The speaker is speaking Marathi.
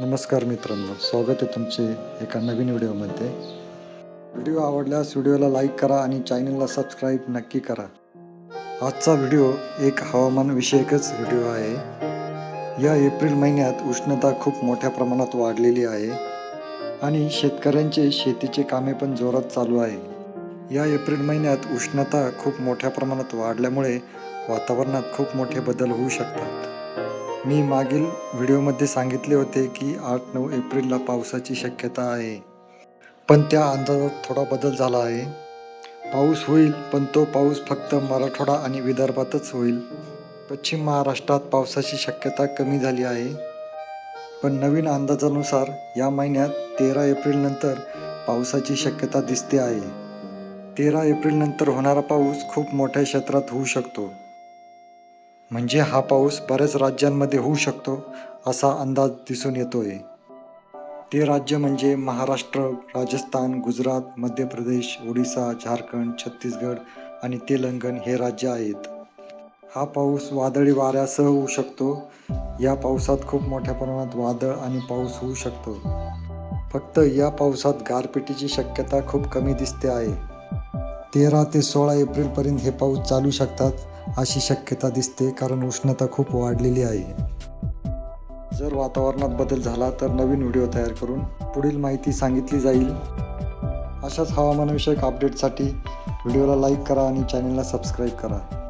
नमस्कार मित्रांनो स्वागत आहे तुमचे एका नवीन व्हिडिओमध्ये. व्हिडिओ आवडल्यास व्हिडिओला लाईक करा आणि चॅनलला सबस्क्राईब नक्की करा. आजचा व्हिडिओ एक हवामान विषयकच व्हिडिओ आहे. या एप्रिल महिन्यात उष्णता खूप मोठ्या प्रमाणात वाढलेली आहे आणि शेतकऱ्यांचे शेतीचे कामे पण जोरात चालू आहे. या एप्रिल महिन्यात उष्णता खूप मोठ्या प्रमाणात वाढल्यामुळे वातावरणात खूप मोठे बदल होऊ शकतात. मी मागील व्हिडिओमध्ये सांगितले होते की आठ नऊ एप्रिलला पावसाची शक्यता आहे. पण त्या अंदाजात थोडा बदल झाला आहे. पाऊस होईल पण तो पाऊस फक्त मराठवाडा आणि विदर्भातच होईल. पश्चिम महाराष्ट्रात पावसाची शक्यता कमी झाली आहे. पण नवीन अंदाजानुसार या महिन्यात तेरा एप्रिलनंतर पावसाची शक्यता दिसते आहे. तेरा एप्रिलनंतर होणारा पाऊस खूप मोठ्या क्षेत्रात होऊ शकतो. म्हणजे हा पाऊस बऱ्याच राज्यांमध्ये होऊ शकतो असा अंदाज दिसून येतोय. ते राज्य म्हणजे महाराष्ट्र राजस्थान गुजरात मध्य प्रदेश ओडिसा झारखंड छत्तीसगड आणि तेलंगण हे राज्य आहेत. हा पाऊस वादळी वाऱ्यासह होऊ शकतो. या पावसात खूप मोठ्या प्रमाणात वादळ आणि पाऊस होऊ शकतो. फक्त या पावसात गारपिटीची शक्यता खूप कमी दिसते आहे. तेरा ते सोळा एप्रिलपर्यंत हे पाऊस चालू शकतात. अशी शक्यता दिसते कारण उष्णता खूप वाढलेली आहे. जर वातावरणात बदल झाला तर नवीन व्हिडिओ तयार करून पुढील माहिती सांगितली जाईल. अशाच हवामानविषयक अपडेटसाठी व्हिडिओला लाईक करा आणि चॅनलला सबस्क्राईब करा.